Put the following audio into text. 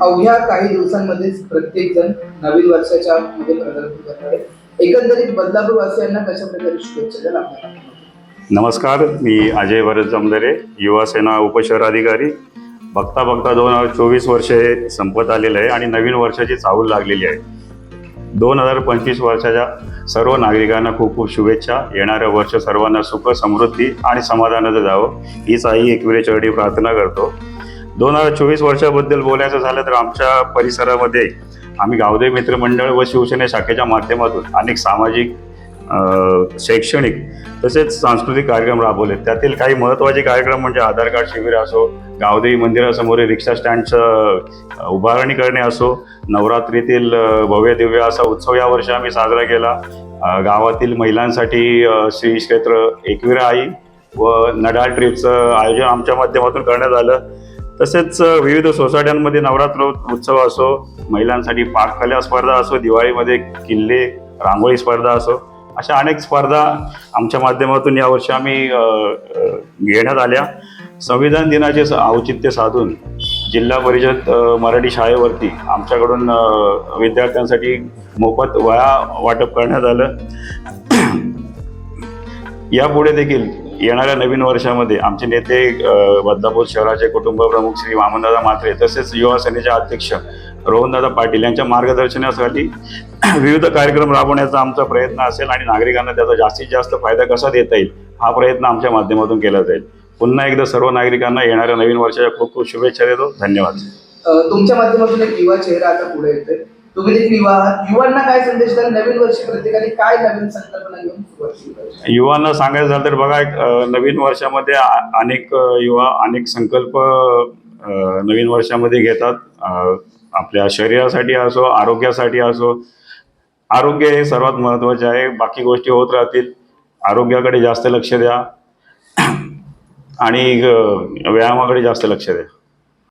अवघ्या काही दिवसांमध्येच प्रत्येक जण नवीन वर्षाच्या मध्ये पदार्पण करणार आहे एकंदरीत बदलापूर वासियांना कशा प्रकारे शुभेच्छा द्याल नमस्कार मी अजय भरत जमदरे युवा सेना उपशहराधिकारी. बघता बघता दोन हजार चोवीस वर्षे संपत आलेलं आहे आणि नवीन वर्षाची चाहूल लागलेली आहे. दोन हजार पंचवीस वर्षाच्या सर्व नागरिकांना खूप खूप शुभेच्छा. येणारं वर्ष सर्वांना सुख समृद्धी आणि समाधानाचं जावं. हीच आई एकविरे चरणी प्रार्थना करतो. दोन हजार चोवीस वर्षाबद्दल बोलायचं झालं तर आमच्या परिसरामध्ये आम्ही गावदेव मित्रमंडळ व शिवसेना शाखेच्या माध्यमातून अनेक सामाजिक शैक्षणिक तसेच सांस्कृतिक कार्यक्रम राबवले. त्यातील काही महत्त्वाचे कार्यक्रम म्हणजे आधार कार्ड शिबिर असो गावदेवी मंदिरासमोर रिक्षा स्टँडचं उभारणी करणे असो नवरात्रीतील भव्य दिव्य असा उत्सव या वर्षी आम्ही साजरा केला. गावातील महिलांसाठी श्री क्षेत्र एकविरा आई व नडाळ ट्रीपचं आयोजन आमच्या माध्यमातून करण्यात आलं. तसेच विविध सोसायट्यांमध्ये नवरात्र उत्सव असो महिलांसाठी पाककला स्पर्धा असो दिवाळीमध्ये किल्ले रांगोळी स्पर्धा असो अशा अनेक स्पर्धा आमच्या माध्यमातून यावर्षी आम्ही घेण्यात आल्या. संविधान दिनाचे स- औचित्य साधून जिल्हा परिषद मराठी शाळेवरती आमच्याकडून विद्यार्थ्यांसाठी मोफत वया वाटप करण्यात आलं. यापुढे देखील येणाऱ्या नवीन वर्षामध्ये आमचे नेते बदलापूर शहराचे कुटुंब प्रमुख श्री वामनदादा म्हात्रे तसेच युवा सेनेचे अध्यक्ष रोहनदादा पाटील यांच्या मार्गदर्शनासाठी विविध कार्यक्रम राबवण्याचा आमचा प्रयत्न असेल आणि नागरिकांना त्याचा जास्तीत जास्त फायदा कसा देता येईल हा प्रयत्न आमच्या माध्यमातून केला जाईल. पुन्हा एकदा सर्व नागरिकांना येणाऱ्या नवीन वर्षाच्या खूप खूप शुभेच्छा देतो. धन्यवाद. तुमच्या माध्यमातून एक युवा चेहरा आता पुढे येतोय. तुम्ही देखील युवांना काय संदेश द्याल? नवीन वर्षी प्रत्येकाने काय नवीन संकल्पना घेऊन सुरुवात केली पाहिजे? युवांना सांगायचं झालं तर बघा एक नवीन वर्षामध्ये अनेक युवा अनेक संकल्प नवीन वर्षामध्ये घेतात. आपल्या शरीरासाठी असो आरोग्यासाठी असो. आरोग्य हे सर्वात महत्त्वाचे आहे. बाकी गोष्टी होत राहतील. आरोग्याकडे जास्त लक्ष द्या. आणि व्यायामाकडे जास्त लक्ष द्या.